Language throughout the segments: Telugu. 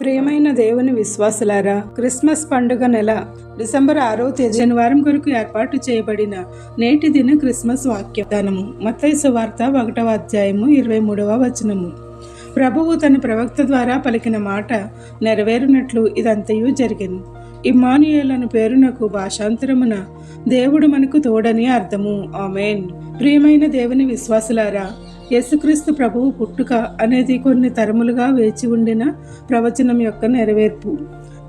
ప్రియమైన దేవుని విశ్వాసులారా క్రిస్మస్ పండుగ నెల డిసెంబర్ ఆరో తేదీ శనివారం కొరకు ఏర్పాటు చేయబడిన నేటి దిన క్రిస్మస్ వాక్యదానము. మత్తైసు వార్త ఒకటవ అధ్యాయము ఇరవై మూడవ వచనము. ప్రభువు తన ప్రవక్త ద్వారా పలికిన మాట నెరవేరినట్లు ఇదంతయు జరిగింది ఇమ్మానుయేలను పేరునకు భాషాంతరమున దేవుడు మనకు తోడని అర్థము. ఆమెన్. ప్రియమైన దేవుని విశ్వాసులారా యేసుక్రీస్తు ప్రభువు పుట్టుక అనేది కొన్ని తరములుగా వేచి ఉండిన ప్రవచనం యొక్క నెరవేర్పు.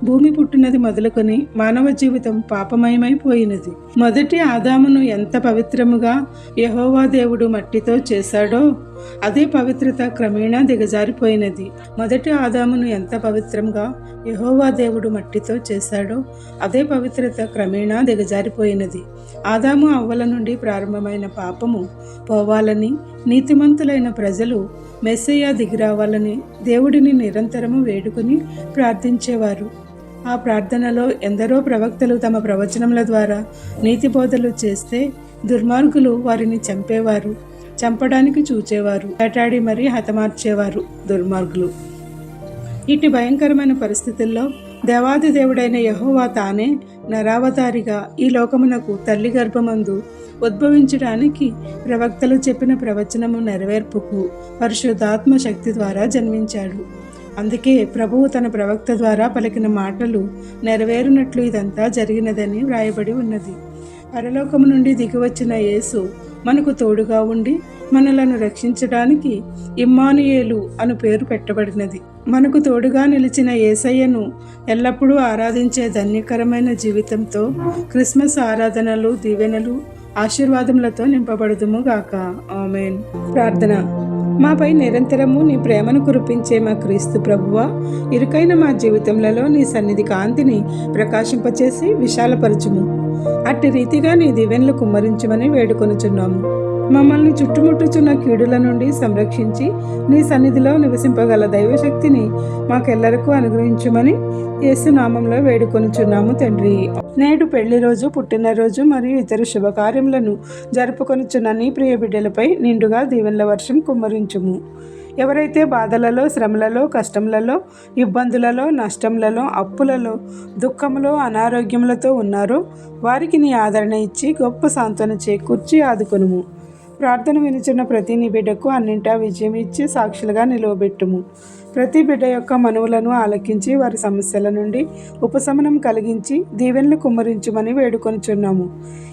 భూమి పుట్టినది మొదలుకొని మానవ జీవితం పాపమయమైపోయినది మొదటి ఆదామును ఎంత పవిత్రముగా యహోవా దేవుడు మట్టితో చేశాడో అదే పవిత్రత క్రమేణా దిగజారిపోయినది. మొదటి ఆదామును ఎంత పవిత్రంగా యహోవా దేవుడు మట్టితో చేశాడో అదే పవిత్రత క్రమేణా దిగజారిపోయినది. ఆదాము అవ్వల నుండి ప్రారంభమైన పాపము పోవాలని నీతిమంతులైన ప్రజలు మెస్సయ్య దిగిరావాలని దేవుడిని నిరంతరము వేడుకుని ప్రార్థించేవారు. ఆ ప్రార్థనలో ఎందరో ప్రవక్తలు తమ ప్రవచనముల ద్వారా నీతి బోధలు చేస్తే దుర్మార్గులు వారిని చంపేవారు చంపడానికి చూచేవారు వేటాడి మరీ హతమార్చేవారు దుర్మార్గులు. ఇటు భయంకరమైన పరిస్థితుల్లో దేవాది దేవుడైన యహోవా తానే నరావతారిగా ఈ లోకమునకు తల్లి గర్భమందు ఉద్భవించడానికి ప్రవక్తలు చెప్పిన ప్రవచనము నెరవేర్పుకు పరిశుద్ధాత్మ శక్తి ద్వారా జన్మించాడు. అందుకే ప్రభువు తన ప్రవక్త ద్వారా పలికిన మాటలు నెరవేరునట్లు ఇదంతా జరిగినదని వ్రాయబడి ఉన్నది. పరలోకము నుండి దిగివచ్చిన యేసు మనకు తోడుగా ఉండి మనలను రక్షించడానికి ఇమ్మానుయేలు అను పేరు పెట్టబడినది. మనకు తోడుగా నిలిచిన ఏసయ్యను ఎల్లప్పుడూ ఆరాధించే ధన్యకరమైన జీవితంతో క్రిస్మస్ ఆరాధనలు దీవెనలు ఆశీర్వాదములతో నింపబడుదుము గాక. ఆమెన్. ప్రార్థన. మాపై నిరంతరము నీ ప్రేమను కురిపించే మా క్రీస్తు ప్రభువా ఇరుకైన మా జీవితంలో నీ సన్నిధి కాంతిని ప్రకాశింపచేసి విశాలపరచుము. అట్టి రీతిగా నీ దివెన్లు కుమ్మరించమని వేడుకొనుచున్నాము. మమ్మల్ని చుట్టుముట్టుచున్న కీడుల నుండి సంరక్షించి నీ సన్నిధిలో నివసింపగల దైవశక్తిని మాకెల్లరకు అనుగ్రహించమని యేసునామంలో వేడుకొనుచున్నాము తండ్రి. నేడు పెళ్ళి రోజు పుట్టినరోజు మరియు ఇతర శుభకార్యములను జరుపుకొనుచున్న నీ ప్రియ బిడ్డలపై నిండుగా దీవెనల వర్షం కుమ్మరించుము. ఎవరైతే బాధలలో శ్రమలలో కష్టములలో ఇబ్బందులలో నష్టములలో అప్పులలో దుఃఖములో అనారోగ్యములతో ఉన్నారో వారికి నీ ఆదరణ ఇచ్చి గొప్ప సాంత్వన చేకూర్చి ఆదుకొనుము. ప్రార్థన వినిచున్న ప్రతి నీ బిడ్డకు అన్నింటా విజయం ఇచ్చి సాక్షులుగా నిలవబెట్టుము. ప్రతి బిడ్డ యొక్క మనువులను ఆలకించి వారి సమస్యల నుండి ఉపశమనం కలిగించి దీవెనలు కుమ్మరించుమని వేడుకొనిచున్నాము.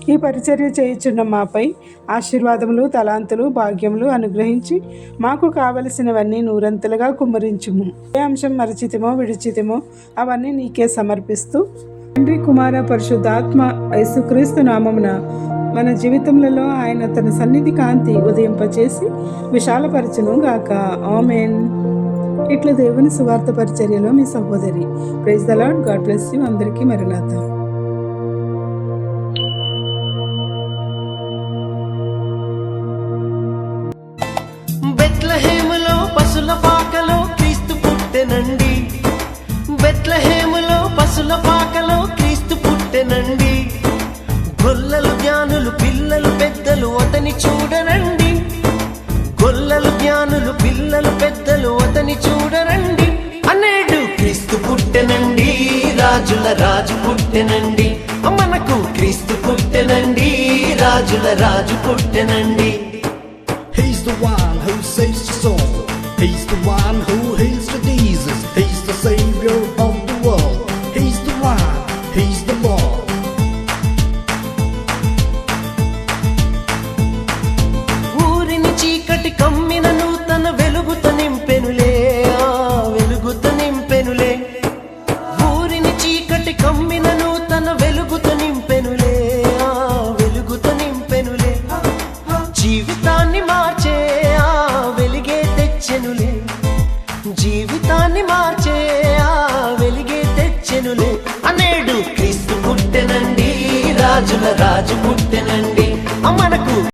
ఈ పరిచర్య చేయుచున్న మాపై ఆశీర్వాదములు తలాంతులు భాగ్యములు అనుగ్రహించి మాకు కావలసినవన్నీ నూరంతులుగా కుమ్మరించుము. ఏ అంశం మరచితమో విడిచితమో అవన్నీ నీకే సమర్పిస్తూ. తండ్రి కుమార పరిశుద్ధాత్మ యేసుక్రీస్తు నామమున మన జీవితంలో ఆయన తన సన్నిధి కాంతి ఉదయింపచేసి విశాలపరచును గాక. ఆమెన్. ఇట్లా దేవుని సువార్త పరిచర్యలో మీ సహోదరి. Praise the lord god bless you అందరికీ మరణాత బెత్లహేములో పశుల పాకలో క్రీస్తు పుట్టెనండి. బెత్లహేములో పశుల పాకలో క్రీస్తు పుట్టెనండి. గొల్లలు జ్ఞానులు పిల్లలు పెద్దలు అతని చూడరండి గొల్లలు జ్ఞానులు పిల్లలు పెద్దలు అతని చూడరండి అనేడు క్రీస్తు పుట్టెనండి రాజుల రాజు పుట్టెనండి మనకు క్రీస్తు పుట్టెనండి రాజుల రాజు పుట్టెనండి He's the one who saves the soul. He's the one who heals the diseases. He's Raju పుట్టెనండి.